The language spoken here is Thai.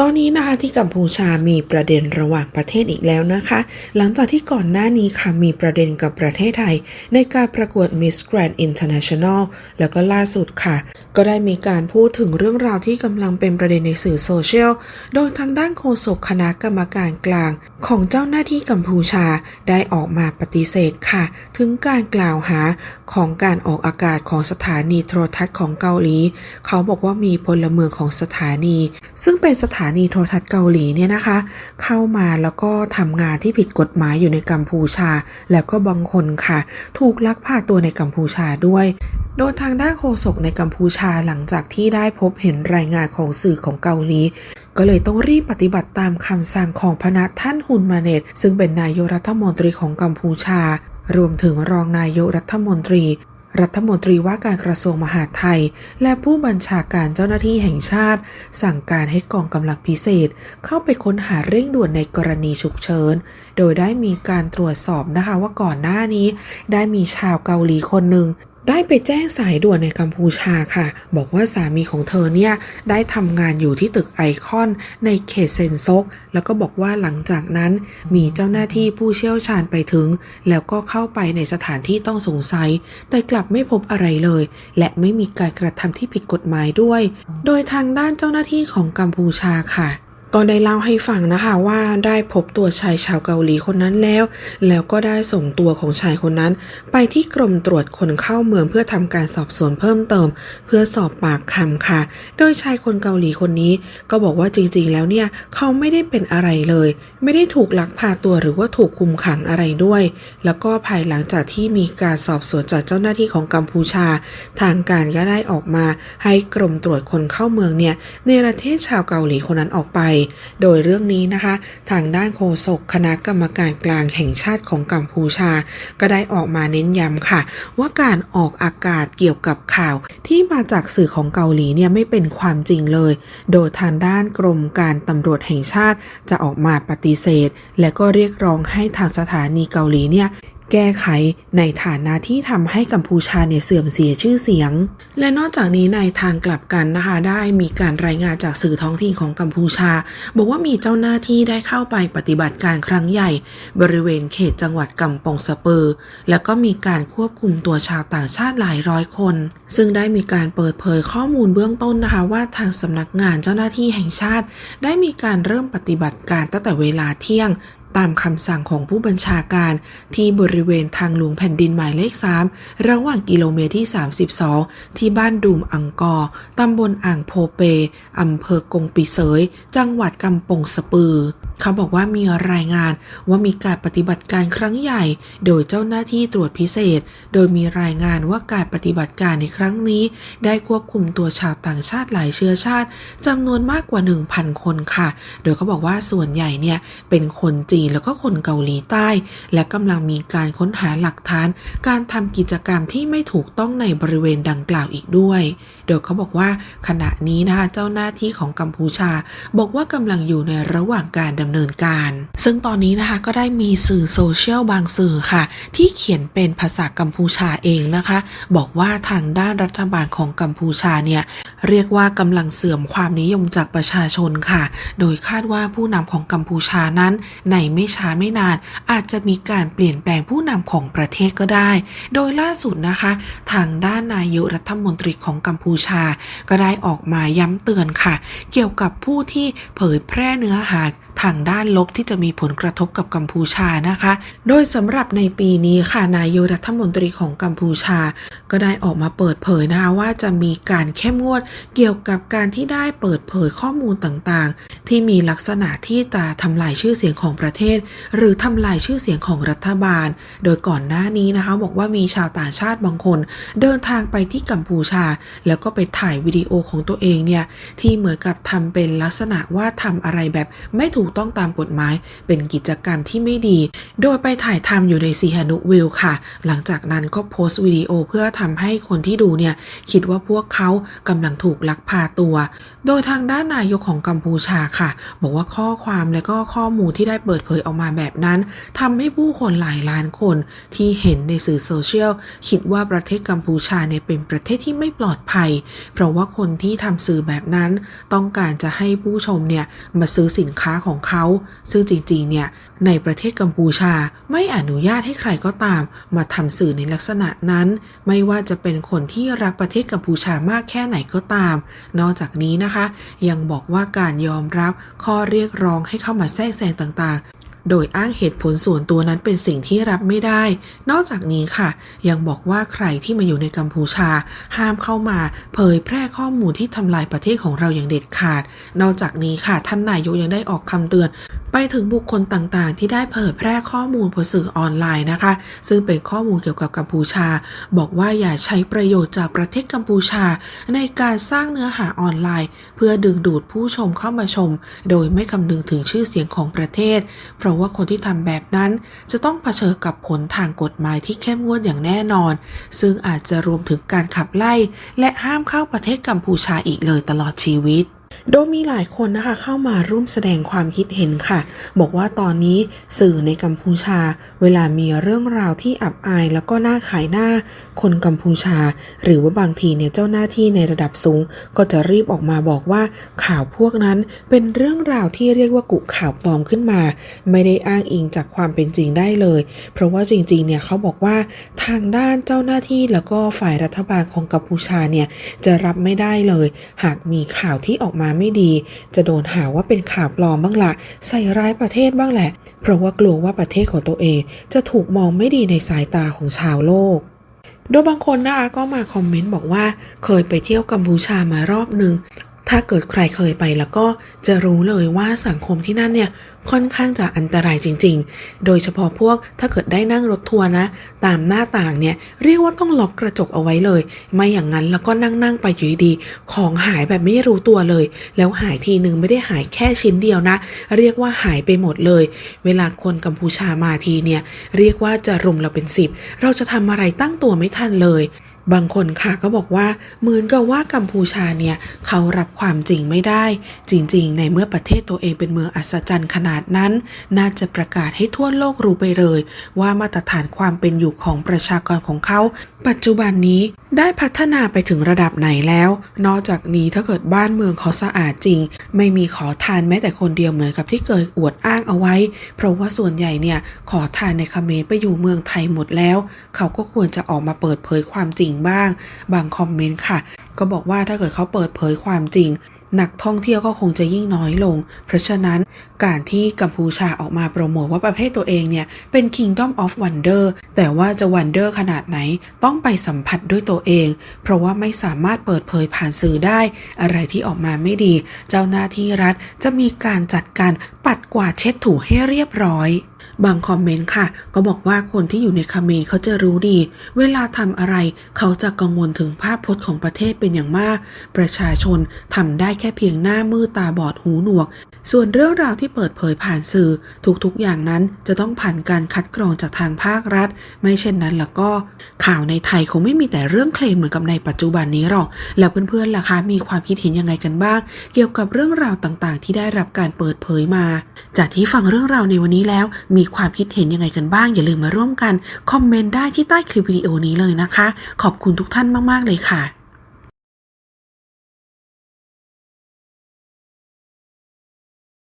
ตอนนี้นะคะที่กัมพูชามีประเด็นระหว่างประเทศอีกแล้วนะคะ หลังจากที่ก่อนหน้านี้ค่ะมีประเด็นกับประเทศไทย ในการประกวด Miss Grand International แล้วก็ล่าสุดค่ะ ก็ได้มีการพูดถึงเรื่องราวที่กำลังเป็นประเด็นในสื่อโซเชียล โดยทางด้านโฆษกคณะกรรมการกลาง ของเจ้าหน้าที่กัมพูชาได้ออกมาปฏิเสธค่ะ ถึงการกล่าวหาของการออกอากาศของสถานีโทรทัศน์ของเกาหลี เขาบอกว่ามีพลเมืองของสถานี ซึ่งเป็นสถาานีโทรทัศน์เกาหลีเนี่ยนะคะ เข้ามาแล้วก็ทำงานที่ผิดกฎหมายอยู่ในกัมพูชา แล้วก็บางคนค่ะ ถูกลักพาตัวในกัมพูชาด้วย โดยทางด้านโฆษกในกัมพูชาหลังจากที่ได้พบเห็นรายงานของสื่อของเกาหลีก็เลยต้องรีบปฏิบัติตามคำสั่งของพระท่านฮุนมาเนตซึ่งเป็นนายกรัฐมนตรีของกัมพูชารวมถึงรองนายกรัฐมนตรี รัฐมนตรีว่าการกระทรวงมหาดไทย และผู้บัญชาการเจ้าหน้าที่แห่งชาติ สั่งการให้กองกำลังพิเศษ เข้าไปค้นหาเร่งด่วนในกรณีฉุกเฉิน โดยได้มีการตรวจสอบนะคะว่าก่อนหน้านี้ ได้มีชาวเกาหลีคนหนึ่ง ได้ไปแจ้งสายด่วนในกัมพูชาค่ะ บอกว่าสามีของเธอเนี่ยได้ทำงานอยู่ที่ตึกไอคอนในเขตเซนซก แล้วก็บอกว่าหลังจากนั้นมีเจ้าหน้าที่ผู้เชี่ยวชาญไปถึง แล้วก็เข้าไปในสถานที่ต้องสงสัย แต่กลับไม่พบอะไรเลย และไม่มีการกระทำที่ผิดกฎหมายด้วย โดยทางด้านเจ้าหน้าที่ของกัมพูชาค่ะ ก็ได้เล่าให้ฟังนะคะว่าได้พบตัวชายชาวเกาหลีคนนั้นแล้ว แล้วก็ได้ส่งตัวของชายคนนั้น ไปที่กรมตรวจคนเข้าเมืองเพื่อทำการสอบสวนเพิ่มเติม เพื่อสอบปากคำค่ะ โดยชายคนเกาหลีคนนี้ ก็บอกว่าจริงๆ แล้วเนี่ยเขาไม่ได้เป็นอะไรเลย ไม่ได้ถูกลักพาตัวหรือว่าถูกคุมขังอะไรด้วย แล้วก็ภายหลังจากที่มีการสอบสวนจากเจ้าหน้าที่ของกัมพูชา ทางการก็ได้ออกมา ให้กรมตรวจคนเข้าเมืองเนี่ยในประเทศชาวเกาหลีคนนั้นออกไปโดยเรื่องนี้นะคะ ทางด้านโฆษกคณะกรรมการกลางแห่งชาติของกัมพูชา ก็ได้ออกมาเน้นย้ำค่ะ ว่าการออกอากาศเกี่ยวกับข่าวที่มาจากสื่อของเกาหลีเนี่ยไม่เป็นความจริงเลย โดยทางด้านกรมการตำรวจแห่งชาติจะออกมาปฏิเสธ และก็เรียกร้องให้ทางสถานีเกาหลีเนี่ย แก้ไขในฐานะที่ทำให้กัมพูชาเนี่ยเสื่อมเสียชื่อเสียง และนอกจากนี้ในทางกลับกันนะคะได้มีการรายงานจากสื่อท้องถิ่นของกัมพูชา บอกว่ามีเจ้าหน้าที่ได้เข้าไปปฏิบัติการครั้งใหญ่ บริเวณเขตจังหวัดกัมปงสเปอร์ แล้วก็มีการควบคุมตัวชาวต่างชาติหลายร้อยคน ซึ่งได้มีการเปิดเผยข้อมูลเบื้องต้นนะคะว่าทางสำนักงานเจ้าหน้าที่แห่งชาติ ได้มีการเริ่มปฏิบัติการตั้งแต่เวลาเที่ยง ตามคำสั่งของผู้บัญชาการที่บริเวณทางหลวงแผ่นดินหมายเลข 3 ระหว่างกิโลเมตรที่ 32 ที่บ้านดูมอังกอร์ตำบลอ่างโพเปอำเภอกงปีเสย จังหวัดกำปงสปือเขาบอกว่ามีรายงานว่ามีการปฏิบัติการครั้งใหญ่ โดยเจ้าหน้าที่ตรวจพิเศษ โดยมีรายงานว่าการปฏิบัติการในครั้งนี้ ได้ควบคุมตัวชาวต่างชาติหลายเชื้อชาติจำนวนมากกว่า 1,000 คนค่ะ โดยเขาบอกว่าส่วนใหญ่เนี่ยเป็นคนจีนแล้วก็คนเกาหลีใต้ และกำลังมีการค้นหาหลักฐาน การทำกิจกรรมที่ไม่ถูกต้องในบริเวณดังกล่าวอีกด้วย โดยเขาบอกว่าขณะนี้นะคะเจ้าหน้าที่ของกัมพูชา บอกว่ากำลังอยู่ในระหว่างการดำเนินการ ซึ่งตอนนี้นะคะก็ได้มีสื่อโซเชียลบางสื่อค่ะ ที่เขียนเป็นภาษากัมพูชาเองนะคะ บอกว่าทางด้านรัฐบาลของกัมพูชาเนี่ยเรียกว่ากำลังเสื่อมความนิยมจากประชาชนค่ะ โดยคาดว่าผู้นำของกัมพูชานั้น ในไม่ช้าไม่นาน อาจจะมีการเปลี่ยนแปลงผู้นำของประเทศก็ได้ โดยล่าสุดนะคะ ทางด้านนายกรัฐมนตรีของกัมพูชา ก็ได้ออกมาย้ำเตือนค่ะ เกี่ยวกับผู้ที่เผยแพร่เนื้อหาทางางด้านลบที่จะมีผลกระทบกับกัมพูชานะคะ โดยสำหรับในปีนี้ค่ะนายกรัฐมนตรีของกัมพูชา ก็ได้ออกมาเปิดเผยนะคะว่าจะมีการเข้มงวดเกี่ยวกับการที่ได้เปิดเผยข้อมูลต่างๆ ที่มีลักษณะที่จะทำลายชื่อเสียงของประเทศ หรือทำลายชื่อเสียงของรัฐบาล โดยก่อนหน้านี้นะคะบอกว่ามีชาวต่างชาติบางคน เดินทางไปที่กัมพูชา แล้วก็ไปถ่ายวิดีโอของตัวเองเนี่ยที่เหมือนกับทำเป็นลักษณะว่าทำอะไรแบบไม่ถูกต้องตามกฎหมาย เป็นกิจกรรมที่ไม่ดี โดยไปถ่ายทำอยู่ในซีฮานุวิลค่ะ หลังจากนั้นก็โพสต์วิดีโอเพื่อทำให้คนที่ดูเนี่ย คิดว่าพวกเขากำลังถูกลักพาตัว โดยทางด้านนายกของกัมพูชาค่ะ บอกว่าข้อความและก็ข้อมูลที่ได้เปิดเผยออกมาแบบนั้นทำให้ผู้คนหลายล้านคนที่เห็นในสื่อโซเชียลคิดว่าประเทศกัมพูชาเนี่ยเป็นประเทศที่ไม่ปลอดภัย เพราะว่าคนที่ทำสื่อแบบนั้น ต้องการจะให้ผู้ชมเนี่ยมาซื้อสินค้าของเขาซึ่งจริงๆ เนี่ยในประเทศกัมพูชาไม่อนุญาตให้ใครก็ตาม มาทำสื่อในลักษณะนั้น ไม่ว่าจะเป็นคนที่รักประเทศกัมพูชามากแค่ไหนก็ตาม นอกจากนี้นะคะ ยังบอกว่าการยอมรับข้อเรียกร้องให้เข้ามาแทรกแซงต่างๆ โดยอ้างเหตุผลส่วนตัวนั้นเป็นสิ่งที่รับไม่ได้ นอกจากนี้ค่ะ ยังบอกว่าใครที่มาอยู่ในกัมพูชา ห้ามเข้ามา เผยแพร่ข้อมูลที่ทำลายประเทศของเราอย่างเด็ดขาด นอกจากนี้ค่ะ ท่านนายกยังได้ออกคำเตือน ไปถึงบุคคลต่างๆ ที่ได้เผยแพร่ข้อมูลบนสื่อออนไลน์นะคะ ซึ่งเป็นข้อมูลเกี่ยวกับกัมพูชา บอกว่าอย่าใช้ประโยชน์จากประเทศกัมพูชา ในการสร้างเนื้อหาออนไลน์ เพื่อดึงดูดผู้ชมเข้ามาชม โดยไม่คำนึงถึงชื่อเสียงของประเทศ เพราะว่าคนที่ทำแบบนั้น จะต้องเผชิญกับผลทางกฎหมายที่เข้มงวดอย่างแน่นอน ซึ่งอาจจะรวมถึงการขับไล่ และห้ามเข้าประเทศกัมพูชาอีกเลยตลอดชีวิต โดยมีหลายคนนะคะเข้ามาร่วมแสดงความคิดเห็นค่ะ บอกว่าตอนนี้สื่อในกัมพูชา เวลามีเรื่องราวที่อับอายแล้วก็น่าขายหน้า คนกัมพูชา หรือว่าบางทีเนี่ยเจ้าหน้าที่ในระดับสูง ก็จะรีบออกมาบอกว่าข่าวพวกนั้นเป็นเรื่องราวที่เรียกว่ากุข่าวปลอมขึ้นมา ไม่ได้อ้างอิงจากความเป็นจริงได้เลย เพราะว่าจริงๆเนี่ยเขาบอกว่าทางด้านเจ้าหน้าที่แล้วก็ฝ่ายรัฐบาลของกัมพูชาเนี่ยจะรับไม่ได้เลย หากมีข่าวที่ออกมาไม่ดี จะโดนหาว่าเป็นข่าวปลอมบ้างละใส่ร้ายประเทศบ้างแหละ เพราะว่ากลัวว่าประเทศของตัวเองจะถูกมองไม่ดีในสายตาของชาวโลกโดยบางคนนะคะก็มาคอมเมนต์บอกว่า เคยไปเที่ยวกัมพูชามารอบหนึ่งถ้าเกิดใครเคยไปแล้วก็จะรู้เลยว่าสังคมที่นั่นเนี่ย ค่อนข้างจะอันตรายจริง ๆ โดยเฉพาะพวกถ้าเกิดได้นั่งรถทัวร์นะ ตามหน้าต่างเนี่ยเรียกว่าต้องล็อกกระจกเอาไว้เลย ไม่อย่างนั้นแล้วก็นั่งนั่งๆไปอยู่ดีๆของหายแบบไม่รู้ตัวเลย แล้วหายทีหนึ่งไม่ได้หายแค่ชิ้นเดียวนะ เรียกว่าหายไปหมดเลย เวลาคนกัมพูชามาทีเนี่ยเรียกว่าจะรุมเราเป็นสิบเราจะทำอะไรตั้งตัวไม่ทันเลย บางคนค่ะก็บอกว่าเหมือนกับว่ากัมพูชาเนี่ยเขารับความจริงไม่ได้ จริงๆ ในเมื่อประเทศตัวเองเป็นเมืองอัศจรรย์ขนาดนั้น น่าจะประกาศให้ทั่วโลกรู้ไปเลย ว่ามาตรฐานความเป็นอยู่ของประชากรของเขา ปัจจุบันนี้ได้พัฒนาไปถึงระดับไหนแล้ว นอกจากนี้ถ้าเกิดบ้านเมืองเขาสะอาดจริง ไม่มีขอทานแม้แต่คนเดียวเหมือนกับที่เคยอวดอ้างเอาไว้ เพราะว่าส่วนใหญ่เนี่ยขอทานในเมรไปอยู่เมืองไทยหมดแล้ว เขาก็ควรจะออกมาเปิดเผยความจริงบ้าง บางคอมเมนต์ค่ะ ก็บอกว่าถ้าเกิดเขาเปิดเผยความจริงนักท่องเที่ยวก็คงจะยิ่งน้อยลง เพราะฉะนั้น การที่กัมพูชาออกมาโปรโมทว่าประเทศตัวเองเนี่ย เป็น Kingdom of Wonder แต่ว่าจะ Wonder ขนาดไหนต้องไปสัมผัสด้วยตัวเอง เพราะว่าไม่สามารถเปิดเผยผ่านสื่อได้ อะไรที่ออกมาไม่ดี เจ้าหน้าที่รัฐจะมีการจัดการปัดกวาดเช็ดถูให้เรียบร้อยบางคอมเมนต์ค่ะ ก็บอกว่าคนที่อยู่ในคาเมรเขาจะรู้ดี เวลาทำอะไรเขาจะกังวลถึงภาพพจน์ของประเทศเป็นอย่างมาก ประชาชนทำได้แค่เพียงหน้ามืดตาบอดหูหนวก ส่วนเรื่องราวที่เปิดเผยผ่านสื่อทุกๆ อย่างนั้นจะต้องผ่านการคัดกรองจากทางภาครัฐ ไม่เช่นนั้นแล้วก็ ข่าวในไทยคงไม่มีแต่เรื่องเคลมเหมือนกับในปัจจุบันนี้หรอก แล้วเพื่อนๆล่ะคะมีความคิดเห็นยังไงกันบ้าง เกี่ยวกับเรื่องราวต่างๆ ที่ได้รับการเปิดเผยมา จากที่ฟังเรื่องราวในวันนี้แล้ว มีความคิดเห็นยังไงกันบ้าง อย่าลืมมาร่วมกันคอมเมนต์ได้ที่ใต้คลิปวิดีโอนี้เลยนะคะ ขอบคุณทุกท่านมากๆเลยค่ะ